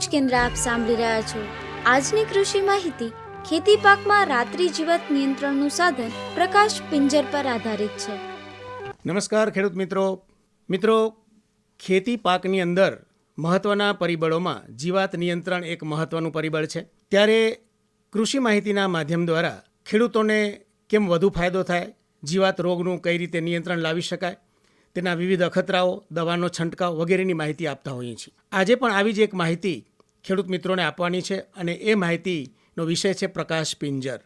ભુજ કેન્દ્ર આપ સાંભળી રહ્યા છો. આજની કૃષિ માહિતી ખેતી પાકમાં રાત્રિ જીવત નિયંત્રણનું સાધન પ્રકાશ પિંજર પર આધારિત છે. નમસ્કાર ખેડૂત મિત્રો. મિત્રો, ખેતી પાકની અંદર મહત્ત્વના પરિબળોમાં જીવાત નિયંત્રણ એક મહત્ત્વનું પરિબળ છે. ત્યારે કૃષિ માહિતીના માધ્યમ દ્વારા ખેડૂતોને કેમ વધુ ફાયદો થાય, જીવાત રોગનું કઈ રીતે નિયંત્રણ લાવી શકાય, તેના વિવિધ અખતરાઓ, દવાનો છંટકાવ વગેરેની માહિતી આપતા હોઈએ છીએ. આજે પણ આવી જ એક માહિતી ખેડૂત મિત્રોને આપવાની છે અને એ માહિતીનો વિષય છે પ્રકાશ પિંજર.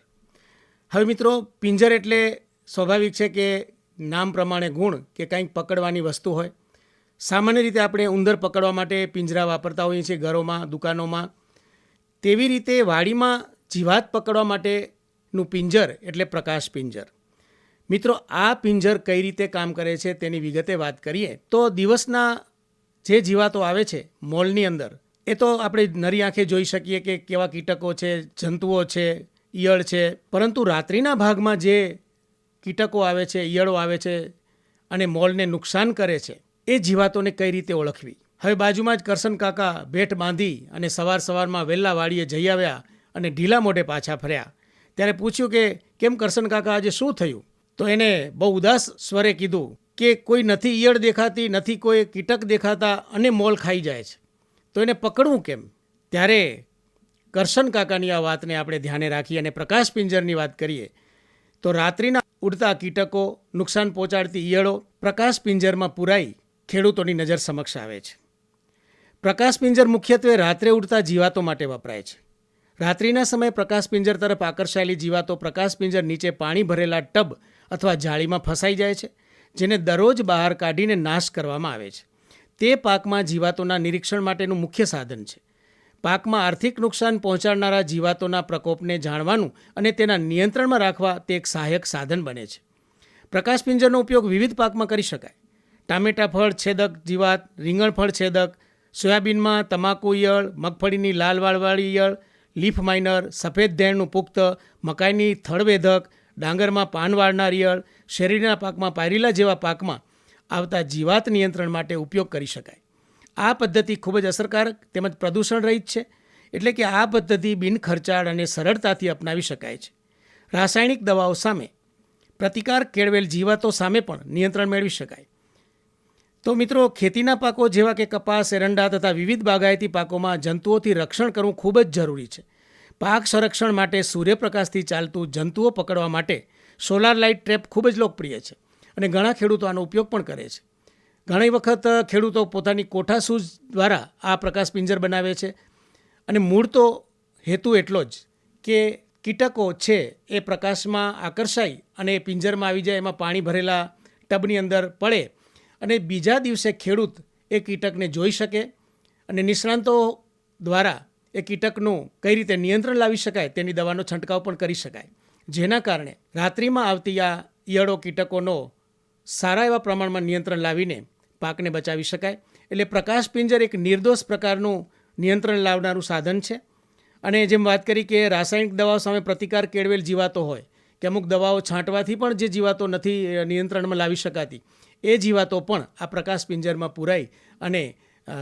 હવે મિત્રો, પિંજર એટલે સ્વાભાવિક છે કે નામ પ્રમાણે ગુણ કે કંઈક પકડવાની વસ્તુ હોય. સામાન્ય રીતે આપણે ઉંદર પકડવા માટે પિંજરા વાપરતા હોઈએ છીએ ઘરોમાં, દુકાનોમાં. તેવી રીતે વાડીમાં જીવાત પકડવા માટેનું પિંજર એટલે પ્રકાશ પિંજર. મિત્રો, આ પિંજર કઈ રીતે કામ કરે છે તેની વિગતે વાત કરીએ. તો દિવસના જે જીવાતો આવે છે, મોલની અંદર એ તો આપણે નરી આંખે જોઈ શકીએ કે કેવા કીટકો છે, જંતુઓ છે, ઈયળ છે. પરંતુ રાત્રિના ભાગમાં જે કીટકો આવે છે, ઈયળો આવે છે અને મોલને નુકસાન કરે છે, એ જીવાતોને કઈ રીતે ઓળખવી? હવે બાજુમાં જ કરશન કાકા ભેટ બાંધી અને સવાર સવારમાં વહેલા વાડીએ જઈ આવ્યા અને ઢીલા મોઢે પાછા ફર્યા. ત્યારે પૂછ્યું કે, કેમ કરશન કાકા આજે શું થયું? તો એને બહુ ઉદાસ સ્વરે કીધું કે, કોઈ નથી ઈયળ દેખાતી, નથી કોઈ કીટક દેખાતા અને મોલ ખાઈ જાય છે. તો એને પકડવું કેમ? ત્યારે કરશન કાકાની આ વાતને આપણે ધ્યાને રાખી અને પ્રકાશ પિંજરની વાત કરીએ, તો રાત્રિના ઉડતા કીટકો નુકસાન પહોંચાડતી ઈયળો પ્રકાશ પિંજરમાં પુરાઈ ખેડૂતોની નજર સમક્ષ આવે છે. પ્રકાશ પિંજર મુખ્યત્વે રાત્રે ઉડતા જીવાતો માટે વપરાય છે. રાત્રિના સમયે પ્રકાશ પિંજર તરફ આકર્ષાયેલી જીવાતો પ્રકાશ પિંજર નીચે પાણી ભરેલા ટબ અથવા જાળીમાં ફસાઈ જાય છે, જેને દરરોજ બહાર કાઢીને નાશ કરવામાં આવે છે. તે પાકમાં જીવાતોના નિરીક્ષણ માટેનું મુખ્ય સાધન છે. પાકમાં આર્થિક નુકસાન પહોંચાડનારા જીવાતોના પ્રકોપને જાણવાનું અને તેના નિયંત્રણમાં રાખવા તે એક સહાયક સાધન બને છે. પ્રકાશપિંજરનો ઉપયોગ વિવિધ પાકમાં કરી શકાય. ટામેટા ફળ છેદક જીવાત, રીંગણ ફળ છેદક, સોયાબીનમાં તમાકુ ઈયળ, મગફળીની લાલ વાળવાળી ઈયળ, લીફ માઇનર, સફેદ ધેણનું પુખ્ત, મકાઈની થળવેધક, ડાંગરમાં પાન વાળનાર ઈયળ, શેરડીના પાકમાં પાયરીલા જેવા પાકમાં આવતા જીવાત નિયંત્રણ માટે ઉપયોગ કરી શકાય. આ પદ્ધતિ ખૂબ જ અસરકારક તેમજ પ્રદૂષણ રહિત છે. એટલે કે આ પદ્ધતિ બિનખર્ચાળ અને સરળતાથી અપનાવી શકાય છે. રાસાયણિક દવાઓ સામે પ્રતિકાર કેળવેલ જીવાતો સામે પણ નિયંત્રણ મેળવી શકાય. તો મિત્રો, ખેતીના પાકો જેવા કે કપાસ, એરંડા તથા વિવિધ બાગાયતી પાકોમાં જંતુઓથી રક્ષણ કરવું ખૂબ જ જરૂરી છે. પાક સંરક્ષણ માટે સૂર્યપ્રકાશથી ચાલતું જંતુઓ પકડવા માટે સોલાર લાઇટ ટ્રેપ ખૂબ જ લોકપ્રિય છે. અને ઘણા ખેડૂતો આનો ઉપયોગ પણ કરે છે. ઘણી વખત ખેડૂતો પોતાની કોઠાસૂઝ દ્વારા આ પ્રકાશ પિંજર બનાવે છે. અને મૂળ તો હેતુ એટલો જ કે કીટકો છે એ પ્રકાશમાં આકર્ષાય અને એ પિંજરમાં આવી જાય, એમાં પાણી ભરેલા ટબની અંદર પડે અને બીજા દિવસે ખેડૂત એ કીટકને જોઈ શકે અને નિષ્ણાંતો દ્વારા એ કીટકનું કઈ રીતે નિયંત્રણ લાવી શકાય તેની દવાનો છંટકાવ પણ કરી શકાય. જેના કારણે રાત્રિમાં આવતી આ ઈયળો કીટકોનો સારા એવા પ્રમાણમાં નિયંત્રણ લાવીને પાકને બચાવી શકાય. એટલે પ્રકાશ પિંજર એક નિર્દોષ પ્રકારનું નિયંત્રણ લાવનારું સાધન છે. અને જેમ વાત કરી કે રાસાયણિક દવાઓ સામે પ્રતિકાર કેળવેલ જીવાતો હોય, કે અમુક દવાઓ છાંટવાથી પણ જે જીવાતો નથી નિયંત્રણમાં લાવી શકાતી, એ જીવાતો પણ આ પ્રકાશ પિંજરમાં પુરાઈ અને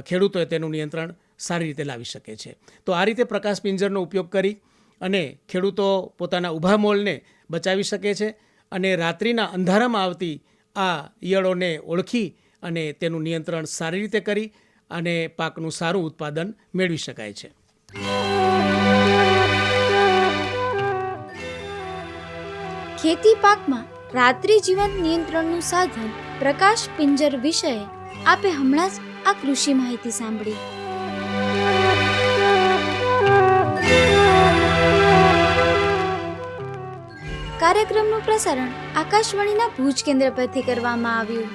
ખેડૂતોએ તેનું નિયંત્રણ સારી રીતે લાવી શકે છે. તો આ રીતે પ્રકાશ પિંજરનો ઉપયોગ કરી અને ખેડૂતો પોતાના ઊભા મોલને બચાવી શકે છે અને રાત્રિના અંધારામાં આવતી આ ઈયળોને ઓળખી અને તેનું નિયંત્રણ સારી રીતે કરી અને પાકનું સારું ઉત્પાદન મેળવી શકાય છે. ખેતી પાકમાં રાત્રિ જીવન નિયંત્રણનું સાધન પ્રકાશ પિંજર વિષયે આપે હમણાં જ આ કૃષિ માહિતી સાંભળી. કાર્યક્રમનું પ્રસારણ આકાશવાણીના ભુજ કેન્દ્ર પરથી કરવામાં આવ્યું.